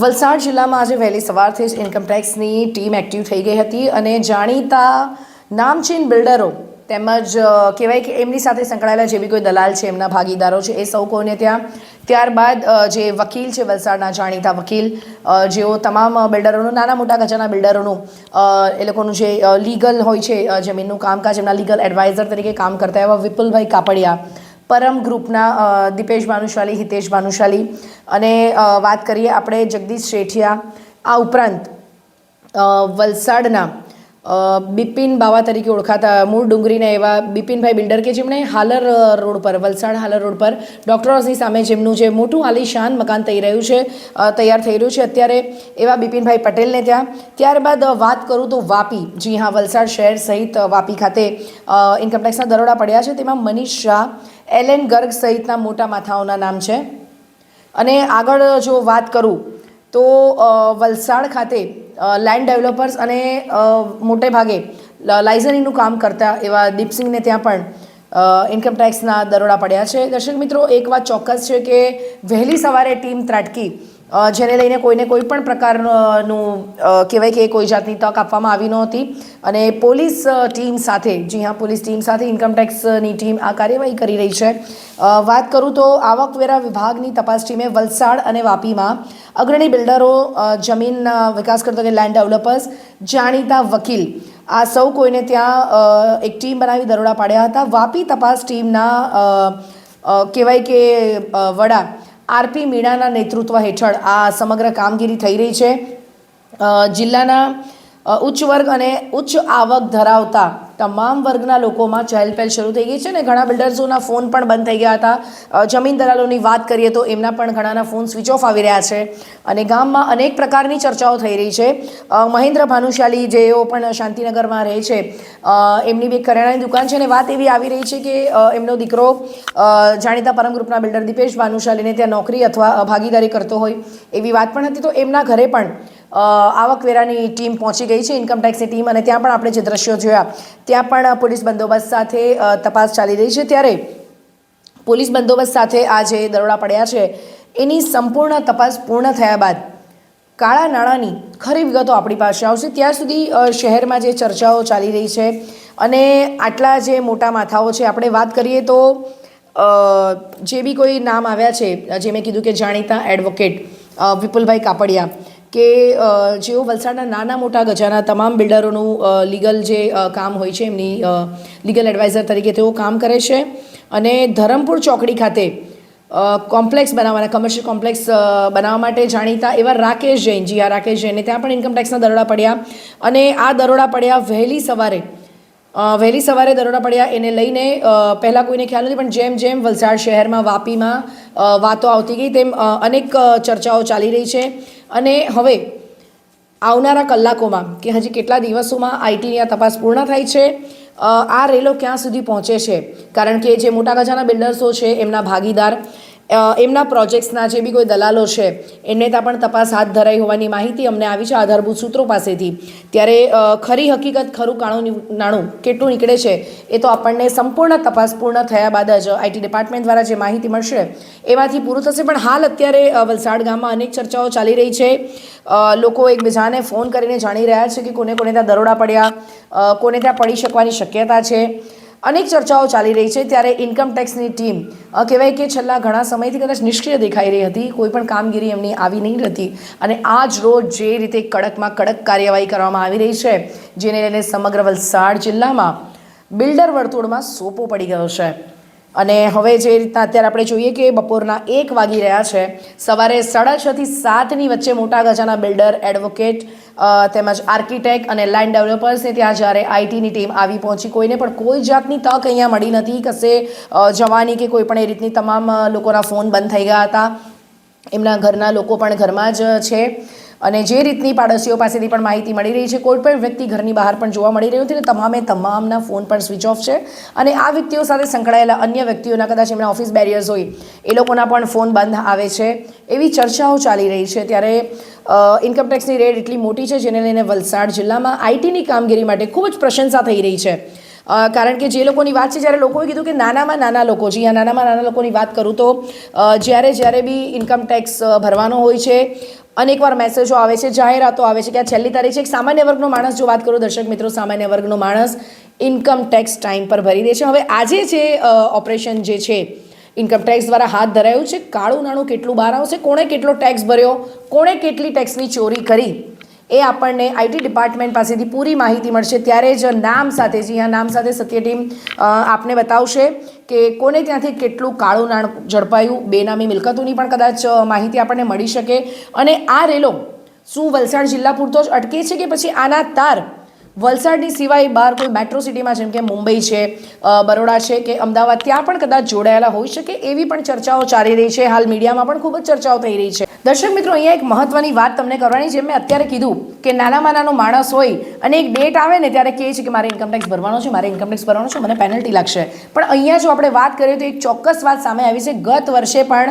વલસાડ જિલ્લામાં આજે વહેલી સવારથી જ ઇન્કમટેક્સની ટીમ એક્ટિવ થઈ ગઈ હતી અને જાણીતા નામચીન બિલ્ડરો તેમજ કહેવાય કે એમની સાથે સંકળાયેલા જે બી કોઈ દલાલ છે, એમના ભાગીદારો છે, એ સૌ કોઈને ત્યાં ત્યારબાદ જે વકીલ છે, વલસાડના જાણીતા વકીલ જેઓ તમામ બિલ્ડરોનું, નાના મોટા ગજાના બિલ્ડરોનું એ લોકોનું જે લીગલ હોય છે જમીનનું કામકાજ, એમના લીગલ એડવાઇઝર તરીકે કામ કરતા એવા વિપુલભાઈ કાપડિયા પરમ ગ્રુપના દીપેશ ભાનુશાલી, હિતેશ ભાનુશાલી. અને વાત કરીએ આપણે જગદીશ શેઠિયા, આ ઉપરાંત વલસાડના બિપિન બાવા તરીકે ઓળખાતા મૂળ ડુંગરીના એવા બિપિનભાઈ બિલ્ડર કે જેમણે હાલર રોડ પર, વલસાડ હાલર રોડ પર ડૉક્ટર્સની સામે જેમનું જે મોટું આલીશાન મકાન થઈ રહ્યું છે તૈયાર થઈ રહ્યું છે. અત્યારે એવા બિપિનભાઈ પટેલને ત્યાં, ત્યારબાદ વાત કરું તો વાપી. જી હા, વલસાડ શહેર સહિત વાપી ખાતે ઇન્કમટેક્સના દરોડા પડ્યા છે. તેમાં મનીષ શાહ એલેન ગર્ગ સહિતના મોટા માથાઓના નામ છે. અને આગળ જો વાત કરું, તો વલસાડ ખાતે લેન્ડ ડેવલપર્સ અને મોટે ભાગે લાઇઝનીનું કામ કરતા એવા દીપસિંહને ત્યાં પણ ઇન્કમટેક્સના ઇન્કમ ટેક્સના દરોડા પડ્યા છે. દર્શક મિત્રો, એક વાત ચોક્કસ છે કે વહેલી સવારે ટીમ ત્રાટકી જેને લઈને કોઈને કોઈ પણ પ્રકારનું કહેવાય કે કોઈ જાતની તક આપવામાં આવી નહોતી. અને પોલીસ ટીમ સાથે, જી હા, પોલીસ ટીમ સાથે ઇન્કમટેક્સની ટીમ આ કાર્યવાહી કરી રહી છે. વાત કરું તો આવકવેરા વિભાગની તપાસ ટીમે વલસાડ અને વાપીમાં અગ્રણી બિલ્ડરો જમીન વિકાસ કરતો કે લેન્ડ ડેવલપર્સ જાણીતા વકીલ, આ સૌ કોઈને ત્યાં એક ટીમ બનાવી દરોડા પાડ્યા હતા. વાપી તપાસ ટીમના કહેવાય કે વડા આરપી મીણાના નેતૃત્વ હેઠળ આ સમગ્ર કામગીરી થઈ રહી છે. જિલ્લાના ઉચ્ચ વર્ગ અને ઉચ્ચ આવક ધરાવતા તમામ વર્ગના લોકોમાં ચહેલપહેલ શરૂ થઈ ગઈ છે ને ઘણા બિલ્ડર્સોના ફોન પણ બંધ થઈ ગયા હતા. જમીન દલાલોની વાત કરીએ તો એમના પણ ઘણાના ફોન સ્વિચ ઓફ આવી રહ્યા છે અને ગામમાં અનેક પ્રકારની ચર્ચાઓ થઈ રહી છે. મહેન્દ્ર ભાનુશાલી જેઓ પણ શાંતિનગરમાં રહે છે. એમની બી કરિયાણાની દુકાન છે અને વાત એવી આવી રહી છે કે એમનો દીકરો જાણીતા પરમ ગ્રુપના બિલ્ડર દીપેશ ભાનુશાલીને ત્યાં નોકરી અથવા ભાગીદારી કરતો હોય એવી વાત પણ હતી. તો એમના ઘરે પણ આવકવેરાની ટીમ પહોંચી ગઈ છે ઇન્કમટેક્સની ટીમ, અને ત્યાં પણ આપણે જે દ્રશ્યો જોયા, ત્યાં પણ પોલીસ બંદોબસ્ત સાથે તપાસ ચાલી રહી છે. ત્યારે પોલીસ બંદોબસ્ત સાથે આ જે દરોડા પડ્યા છે, એની સંપૂર્ણ તપાસ પૂર્ણ થયા બાદ કાળા નાણાંની ખરી વિગતો આપણી પાસે આવશે. ત્યાં સુધી શહેરમાં જે ચર્ચાઓ ચાલી રહી છે, અને આટલા જે મોટા માથાઓ છે, આપણે વાત કરીએ તો જે બી કોઈ નામ આવ્યા છે જે મેં કીધું કે જાણીતા એડવોકેટ વિપુલભાઈ કાપડિયા કે જેઓ વલસાડના નાના મોટા ગજાના તમામ બિલ્ડરોનું લીગલ જે કામ હોય છે, એમની લીગલ એડવાઇઝર તરીકે તેઓ કામ કરે છે. અને ધરમપુર ચોકડી ખાતે કોમ્પ્લેક્સ બનાવવાના કમર્શિયલ કોમ્પ્લેક્સ બનાવવા માટે જાણીતા એવા રાકેશ જૈન, જી આ રાકેશ જૈનને ત્યાં પણ ઇન્કમ ટેક્સના દરોડા પડ્યા. અને આ દરોડા પડ્યા વહેલી સવારે વહેલી સવારે દરોડા પડ્યા એને લઈને પહેલાં કોઈને ખ્યાલ નથી, પણ જેમ જેમ વલસાડ શહેરમાં વાપીમાં વાતો આવતી ગઈ, તેમ અનેક ચર્ચાઓ ચાલી રહી છે. અને હવે, આવનારા કલાકોમાં, કે હજી કેટલા દિવસોમાં આઈટીની આ તપાસ પૂર્ણ થાય છે આ રેલો ક્યાં સુધી પહોંચે છે? કારણ કે જે મોટા ગજાના બિલ્ડર્સો છે, એમના ભાગીદાર એમના પ્રોજેક્ટ્સના જે બી કોઈ દલાલો છે, એમને ત્યાં પણ તપાસ હાથ ધરાઈ હોવાની માહિતી અમને આવી છે આધારભૂત સૂત્રો પાસેથી. ત્યારે ખરી હકીકત, ખરું કાણું નાણું કેટલું નીકળે છે, એ તો આપણને સંપૂર્ણ તપાસ પૂર્ણ થયા બાદ જ આઈટી ડિપાર્ટમેન્ટ દ્વારા જે માહિતી મળશે, એમાંથી પૂરું થશે. પણ હાલ અત્યારે વલસાડ ગામમાં અનેક ચર્ચાઓ ચાલી રહી છે. લોકો એકબીજાને ફોન કરીને જાણી રહ્યા છે કે કોને કોને ત્યાં દરોડા પડ્યા કોને ત્યાં પડી શકવાની શક્યતા છે. અનેક ચર્ચાઓ ચાલી રહી છે ત્યારે ઇન્કમ ટેક્સની ટીમ કહેવાય કે છેલ્લા ઘણા સમયથી કદાચ નિષ્ક્રિય દેખાઈ રહી હતી, કોઈ પણ કામગીરી એમની આવી નહીં હતી અને આજ રોજ જે રીતે કડકમાં કડક કાર્યવાહી કરવામાં આવી રહી છે, જેને લઈને સમગ્ર વલસાડ જિલ્લામાં બિલ્ડર વર્તુળમાં સોપો પડી ગયો છે. અને હવે જે રીતના અત્યારે આપણે જોઈએ કે બપોરના એક વાગી રહ્યા છે, સવારે સાડા છથી સાતની વચ્ચે મોટા ગજાના બિલ્ડર, એડવોકેટ તેમજ આર્કિટેક્ટ અને લેન્ડ ડેવલપર્સને ત્યાં જ્યારે આઈટીની ટીમ આવી પહોંચી. કોઈને પણ કોઈ જાતની તક અહીંયા મળી નથી કશે જવાની કે કોઈ પણ એ રીતની તમામ લોકોના ફોન બંધ થઈ ગયા હતા. એમના ઘરના લોકો પણ ઘરમાં જ છે. અને જે રીતની પાડોશીઓ પાસેથી પણ માહિતી મળી રહી છે, કોઈ પણ વ્યક્તિ ઘરની બહાર પણ જોવા મળી રહ્યું છે તમામે તમામના ફોન પણ સ્વિચ ઓફ છે. અને આ વ્યક્તિઓ સાથે સંકળાયેલા અન્ય વ્યક્તિઓના કદાચ એમના ઓફિસ બેરિયર્સ હોય, એ લોકોના પણ ફોન બંધ આવે છે. એવી ચર્ચાઓ ચાલી રહી છે ત્યારે ઇન્કમટેક્સની રેડ એટલી મોટી છે, જેને લઈને વલસાડ જિલ્લામાં આઈટીની કામગીરી માટે ખૂબ જ પ્રશંસા થઈ રહી છે. કારણ કે જે લોકોની વાત છે, જ્યારે લોકોએ કીધું કે નાનામાં નાના લોકો, જી આ નાનામાં નાના લોકોની વાત કરું તો જ્યારે જ્યારે બી ઇન્કમ ટેક્સ ભરવાનો હોય છે અનેકવાર મેસેજો આવે છે, જાહેરાતો આવે છે કે આ છેલ્લી તારીખ છે. એક સામાન્ય વર્ગનો માણસ જો વાત કરું, દર્શક મિત્રો, સામાન્ય વર્ગનો માણસ ઇન્કમ ટેક્સ ટાઈમ પર ભરી દે છે. હવે આજે જે ઓપરેશન જે છે ઇન્કમ ટેક્સ દ્વારા હાથ ધરાયું છે, કાળું નાણું કેટલું બહાર આવશે, કોણે કેટલો ટેક્સ ભર્યો, કોણે કેટલી ટેક્સની ચોરી કરી? એ આપણને આઈટી ડિપાર્ટમેન્ટ પાસેથી પૂરી માહિતી મળશે. ત્યારે જ નામ સાથે, જ અહીંયા નામ સાથે સત્ય ટીમ આપને બતાવશે કે કોને ત્યાંથી કેટલું કાળું નાણું ઝડપાયું. બેનામી મિલકતોની પણ કદાચ માહિતી આપણને મળી શકે. અને આ રેલો શું વલસાડ જિલ્લા પૂરતો જ અટકે છે કે પછી આના તાર? વલસાડની સિવાય બહાર કોઈ મેટ્રો સિટીમાં, જેમ કે મુંબઈ છે બરોડા છે કે અમદાવાદ, ત્યાં પણ કદાચ જોડાયેલા હોઈ શકે એવી પણ ચર્ચાઓ ચાલી રહી છે. હાલ મીડિયામાં પણ ખૂબ જ ચર્ચાઓ થઈ રહી છે. દર્શક મિત્રો, અહીંયા એક મહત્વની વાત તમને કરવાની જેમ મેં અત્યારે કીધું કે નાનામાં નાનો માણસ હોય અને એક ડેટ આવે ને ત્યારે કહે છે કે મારે ઇન્કમટેક્સ ભરવાનો છે, મારે ઇન્કમટેક્સ ભરવાનો છે, મને પેનલ્ટી લાગશે. પણ અહીંયા જો આપણે વાત કરીએ તો એક ચોક્કસ વાત સામે આવી છે. ગત વર્ષે પણ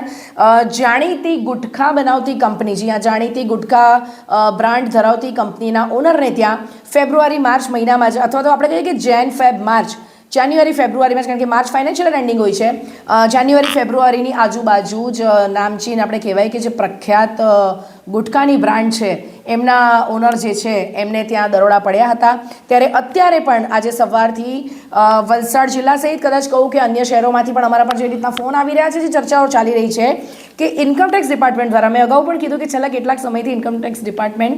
જાણીતી ગુટખા બનાવતી કંપની જ્યાં જાણીતી ગુટખા બ્રાન્ડ ધરાવતી કંપનીના ઓનરને ત્યાં ફેબ્રુઆરી માર્ચ મહિનામાં જ, અથવા તો આપણે કહીએ કે જેન ફેબ માર્ચ જાન્યુઆરી ફેબ્રુઆરીમાં જ કારણ કે માર્ચ ફાઇનાન્શિયલ એન્ડિંગ હોય છે. જાન્યુઆરી, ફેબ્રુઆરીની આજુબાજુ જ નામચીન આપણે કહેવાય કે જે પ્રખ્યાત ગુટકાની બ્રાન્ડ છે, એમના ઓનર જે છે, એમને ત્યાં દરોડા પડ્યા હતા. ત્યારે અત્યારે પણ આજે સવારથી વલસાડ જિલ્લા સહિત કદાચ કહું કે અન્ય શહેરોમાંથી પણ અમારા પર જે રીતના ફોન આવી રહ્યા છે, જે ચર્ચાઓ ચાલી રહી છે, કે ઇન્કમટેક્સ ડિપાર્ટમેન્ટ દ્વારા મેં અગાઉ પણ કીધું કે છેલ્લા કેટલાક સમયથી ઇન્કમટેક્સ ડિપાર્ટમેન્ટ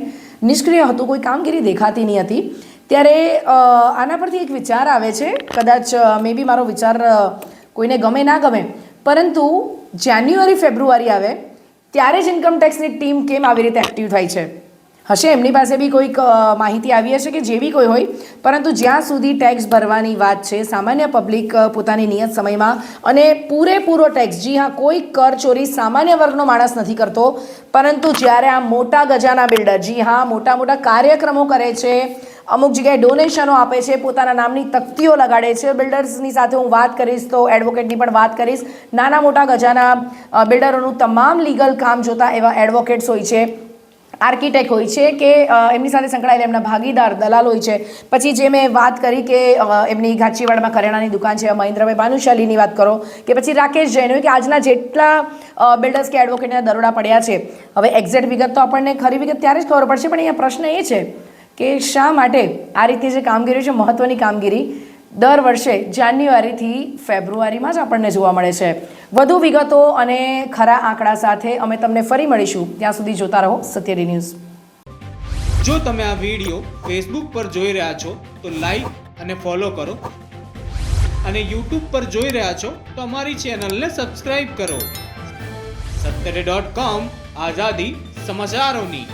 નિષ્ક્રિય હતું, કોઈ કામગીરી દેખાતી નહીં હતી. ત્યારે આના પરથી એક વિચાર આવે છે. કદાચ મે બી મારો વિચાર કોઈને ગમે ના ગમે. પરંતુ જાન્યુઆરી, ફેબ્રુઆરી આવે, ત્યારે જ ઇન્કમ ટેક્સની ટીમ કેમ આવી રીતે એક્ટિવ થાય છે? હશે? એમની પાસે બી કોઈક માહિતી આવી હશે કે જેવી કોઈ હોય? પરંતુ જ્યાં સુધી ટેક્સ ભરવાની વાત છે, સામાન્ય પબ્લિક પોતાની નિયત સમયમાં અને પૂરેપૂરો ટેક્સ જી હા, કોઈ કર ચોરી સામાન્ય વર્ગનો માણસ નથી કરતો, પરંતુ જ્યારે આ મોટા ગજાના બિલ્ડર જી હા, મોટા મોટા કાર્યક્રમો કરે છે, અમુક જગ્યાએ ડોનેશનો આપે છે, પોતાના નામની તકતીઓ લગાડે છે બિલ્ડર્સની સાથે હું વાત કરીશ તો એડવોકેટની પણ વાત કરીશ. નાના મોટા ગજાના બિલ્ડરોનું તમામ લીગલ કામ જોતા એવા એડવોકેટ્સ હોય છે. આર્કિટેક્ટ હોય છે કે એમની સાથે સંકળાયેલા એમના ભાગીદાર દલાલ હોય છે. પછી જે મેં વાત કરી કે એમની ગાચીવાડમાં કરિયાણાની દુકાન છે મહેન્દ્રભાઈ ભાનુશાલીની વાત કરો, કે પછી રાકેશ જૈન કે આજના જેટલા બિલ્ડર્સ કે એડવોકેટના દરોડા પડ્યા છે. હવે એક્ઝેક્ટ વિગત તો આપણને ખરી વિગત ત્યારે જ ખબર પડશે, પણ અહીંયા પ્રશ્ન એ છે કે શા માટે આ રીતે જે કામગીરી છે મહત્ત્વની કામગીરી દર વર્ષે જાન્યુઆરીથી ફેબ્રુઆરીમાં જ આપણને જોવા મળે છે. વધુ વિગતો અને ખરા આંકડા સાથે અમે તમને ફરી મળીશું. ત્યાં સુધી જોતા રહો સત્યરી ન્યૂઝ. જો તમે આ વીડિયો ફેસબુક પર જોઈ રહ્યા છો, તો લાઈક અને ફોલો કરો. અને યુટ્યુબ પર જોઈ રહ્યા છો, તો અમારી ચેનલને સબસ્ક્રાઈબ કરો. સત્તરે ડોટ કોમ આઝાદી સમાચારોની.